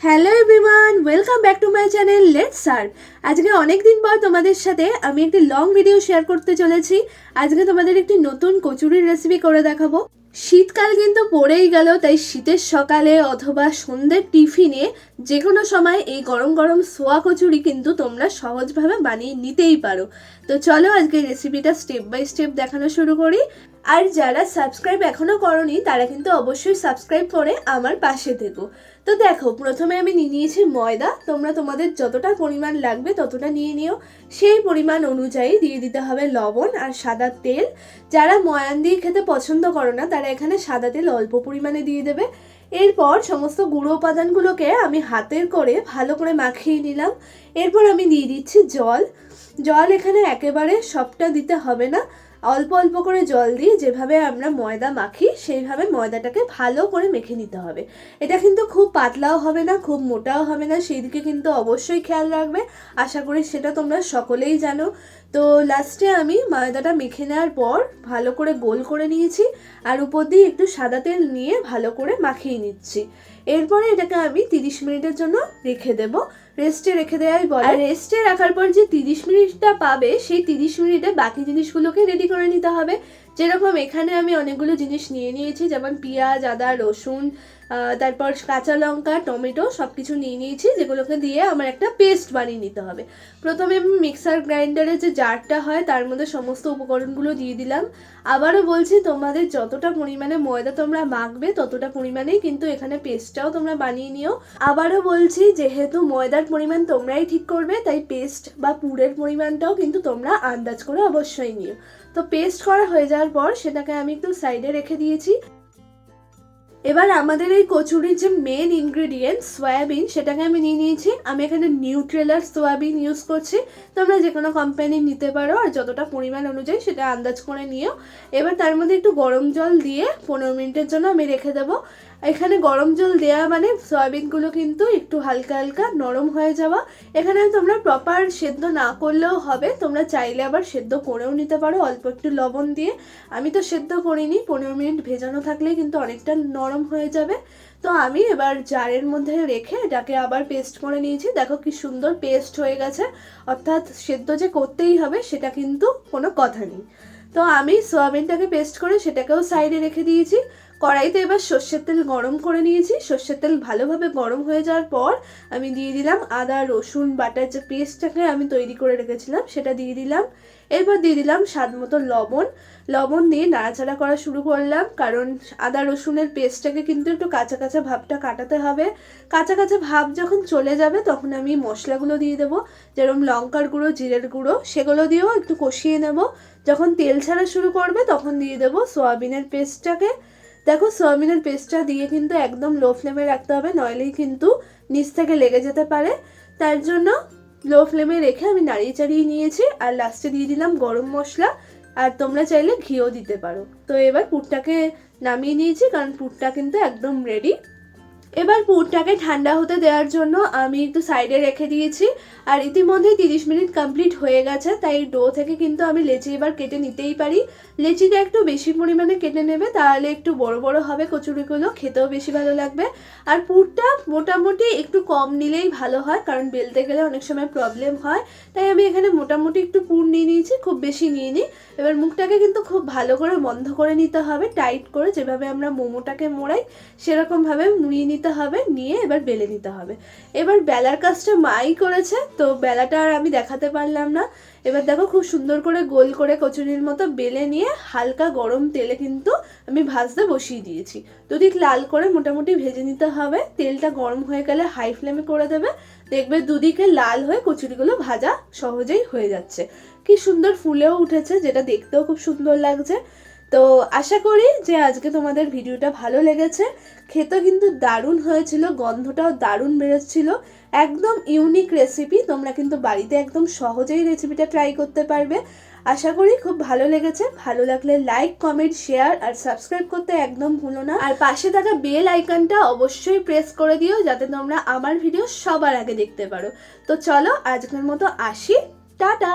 Hello everyone welcome back to my channel let serve আজকে অনেক দিন পর তোমাদের সাথে আমি একটি লং ভিডিও শেয়ার করতে চলেছি। আজকে তোমাদের একটি নতুন কচুরির রেসিপি করে দেখাবো। শীতকাল কিন্তু পড়েই গেল, তাই শীতের সকালে অথবা সন্ধ্যের টিফিনে যে কোনো সময় এই গরম গরম সোয়া কচুরি কিন্তু তোমরা সহজভাবে বানিয়ে নিতেই পারো। তো চলো আজকে রেসিপিটা স্টেপ বাই স্টেপ দেখানো শুরু করি। আর যারা সাবস্ক্রাইব এখনও করনি, তারা কিন্তু অবশ্যই সাবস্ক্রাইব করে আমার পাশে থেকো। তো দেখো, প্রথমে আমি নিয়ে নিয়েছি ময়দা। তোমরা তোমাদের যতটা পরিমাণ লাগবে ততটা নিয়ে নিও। সেই পরিমাণ অনুযায়ী দিয়ে দিতে হবে লবণ আর সাদা তেল। যারা ময়ান দিয়ে খেতে পছন্দ করো না, তারা এখানে সাদা তেল অল্প পরিমাণে দিয়ে দেবে। এরপর সমস্ত গুঁড়ো উপাদানগুলোকে আমি হাতের করে ভালো করে মাখিয়ে নিলাম। এরপর আমি দিয়ে দিচ্ছি জল। জল এখানে একেবারে সবটা দিতে হবে না। অল্প অল্প করে জল দিয়ে যেভাবে আমরা ময়দা মাখি, সেইভাবে ময়দাটাকে ভালো করে মেখে নিতে হবে। এটা কিন্তু খুব পাতলাও হবে না, খুব মোটাও হবে না সেই দিকে কিন্তু অবশ্যই খেয়াল রাখবে। আশা করি সেটা তোমরা সকলেই জানো। তো লাস্টে আমি ময়দাটা মেখে নেওয়ার পর ভালো করে গোল করে নিয়েছি আর উপর দিয়ে একটু সাদা তেল নিয়ে ভালো করে মাখিয়ে নিচ্ছি। এরপরে এটাকে আমি তিরিশ মিনিটের জন্য রেখে দেব। রেস্টে রেখে দেওয়াই বলে। আর রেস্টে রাখার পর যে তিরিশ মিনিটটা পাবে, সেই তিরিশ মিনিটে বাকি জিনিসগুলোকে রেডি করে নিতে হবে। যেরকম এখানে আমি অনেকগুলো জিনিস নিয়ে নিয়েছি, যেমন পেঁয়াজ, আদা, রসুন তারপর কাঁচা লঙ্কা, টমেটো সব কিছু নিয়ে নিয়েছি, যেগুলোকে দিয়ে আমার একটা পেস্ট বানিয়ে নিতে হবে। প্রথমে আমি মিক্সার গ্রাইন্ডারের যে জারটা হয়, তার মধ্যে সমস্ত উপকরণগুলো দিয়ে দিলাম। আবারও বলছি, তোমাদের যতটা পরিমাণে ময়দা তোমরা মাখবে, ততটা পরিমাণেই কিন্তু এখানে পেস্টটাও তোমরা বানিয়ে নিও। আবারও বলছি, যেহেতু ময়দার পরিমাণ তোমরাই ঠিক করবে, তাই পেস্ট বা পুরের পরিমাণটাও কিন্তু তোমরা আন্দাজ করে অবশ্যই নিও। তো পেস্ট করা হয়ে যাওয়ার পর, সেটাকে আমি একটু সাইডে রেখে দিয়েছি। এবার আমাদের এই কচুরির যে মেন ইনগ্রেডিয়েন্ট সয়াবিন সেটাকে আমি নিয়ে নিয়েছি। আমি এখানে নিউট্রেলার সয়াবিন ইউজ করছি। তোমরা যে কোনো কোম্পানি নিতে পারো আর যতটা পরিমাণ অনুযায়ী সেটা আন্দাজ করে নিও। এবার তার মধ্যে একটু গরম জল দিয়ে পনেরো মিনিটের জন্য আমি রেখে দেবো। এখানে গরম জল দেওয়া মানে সয়াবিনগুলো কিন্তু একটু হালকা হালকা নরম হয়ে যাওয়া। এখানে তোমরা প্রপার সেদ্ধ না করলেও হবে, তোমরা চাইলে আবার সেদ্ধ করেও নিতে পারো, অল্প একটু লবণ দিয়ে। আমি তো সেদ্ধ করিনি, পনেরো মিনিট ভেজানো থাকলেই কিন্তু অনেকটা নরম হয়ে যাবে। তো আমি এবার জারের মধ্যে রেখে এটাকে আবার পেস্ট করে নিয়েছি। দেখো কি সুন্দর পেস্ট হয়ে গেছে। অর্থাৎ সেদ্ধ যে করতেই হবে সেটা কিন্তু কোনো কথা নেই। তো আমি সোয়াবিনটাকে পেস্ট করে সেটাকেও সাইডে রেখে দিয়েছি। কড়াইতে এবার সর্ষের তেল গরম করে নিয়েছি। সর্ষের তেল ভালোভাবে গরম হয়ে যাওয়ার পর আমি দিয়ে দিলাম আদা, রসুন, বাটার যে পেস্টটাকে আমি তৈরি করে রেখেছিলাম সেটা দিয়ে দিলাম। এরপর দিয়ে দিলাম স্বাদ মতো লবণ। লবণ দিয়ে নাড়াচাড়া করা শুরু করলাম কারণ আদা, রসুনের পেস্টটাকে কিন্তু একটু কাঁচা কাঁচা ভাবটা কাটাতে হবে। কাঁচা কাঁচা ভাব যখন চলে যাবে তখন আমি মশলাগুলো দিয়ে দেবো। যেরকম লঙ্কার গুঁড়ো, জিরের গুঁড়ো, সেগুলো দিয়েও একটু কষিয়ে নেব। যখন তেল ছাড়া শুরু করবে তখন দিয়ে দেবো সোয়াবিনের পেস্টটাকে। দেখো, সোয়াবিনের পেস্টটা দিয়ে কিন্তু একদম লো ফ্লেমে রাখতে হবে, নইলেই কিন্তু নিচ থেকে লেগে যেতে পারে। তার জন্য লো ফ্লেমে রেখে আমি নাড়িয়ে চাড়িয়ে নিয়েছি, আর লাস্টে দিয়ে দিলাম গরম মশলা, আর তোমরা চাইলে ঘিও দিতে পারো। তো এবার পুরটাকে নামিয়ে নিয়েছি, কারণ পুরটা কিন্তু একদম রেডি এবার পুরটাকে ঠান্ডা হতে দেওয়ার জন্য আমি একটু সাইডে রেখে দিয়েছি, আর ইতিমধ্যেই তিরিশ মিনিট কমপ্লিট হয়ে গেছে, তাই ডো থেকে কিন্তু আমি লেচি এবার কেটে নিতেই পারি। লেচিটা একটু বেশি পরিমাণে কেটে নেবে, তাহলে একটু বড় বড় হবে, কচুরিগুলো খেতেও বেশি ভালো লাগবে। আর পুরটা মোটামুটি একটু কম নিলেই ভালো হয়, কারণ বেলতে গেলে অনেক সময় প্রবলেম হয়, তাই আমি এখানে মোটামুটি একটু পুর নিয়ে নিয়েছি, খুব বেশি নিয়ে নিই এবার মুখটাকে কিন্তু খুব ভালো করে বন্ধ করে নিতে হবে, টাইট করে যেভাবে আমরা মোমোটাকে মোড়াই, সেরকমভাবে মুড়িয়ে নিতে হবে, নিয়ে এবার বেলে নিতে হবে। এবার বেলার কাজটা মাই করেছে, তো বেলাটা আর আমি দেখাতে পারলাম না। এবার দেখো খুব সুন্দর করে গোল করে কচুরির মতো বেলে নিয়ে হালকা গরম তেলে কিন্তু আমি ভাজতে বসিয়ে দিয়েছি। দুদিক লাল করে মোটামুটি ভেজে নিতে হবে, তেলটা গরম হয়ে গেলে হাই ফ্লেমে করে দেবে। দেখবে দুদিকে লাল হয়ে কচুরিগুলো ভাজা সহজেই হয়ে যাচ্ছে। কি সুন্দর ফুলেও উঠেছে, যেটা দেখতেও খুব সুন্দর লাগছে। তো আশা করি যে আজকে তোমাদের ভিডিওটা ভালো লেগেছে। খেতে কিন্তু দারুণ হয়েছিল, গন্ধটাও দারুণ বেরোচ্ছিল। একদম ইউনিক রেসিপি তোমরা কিন্তু বাড়িতে একদম সহজেই রেসিপিটা ট্রাই করতে পারবে। আশা করি খুব ভালো লেগেছে। ভালো লাগলে লাইক কমেন্ট শেয়ার আর সাবস্ক্রাইব করতে একদম ভুলো না। আর পাশে থাকা বেল আইকনটা অবশ্যই প্রেস করে দিও, যাতে তোমরা আমার ভিডিও সবার আগে দেখতে পারো। তো চলো আজকের মতো আসি। টাটা!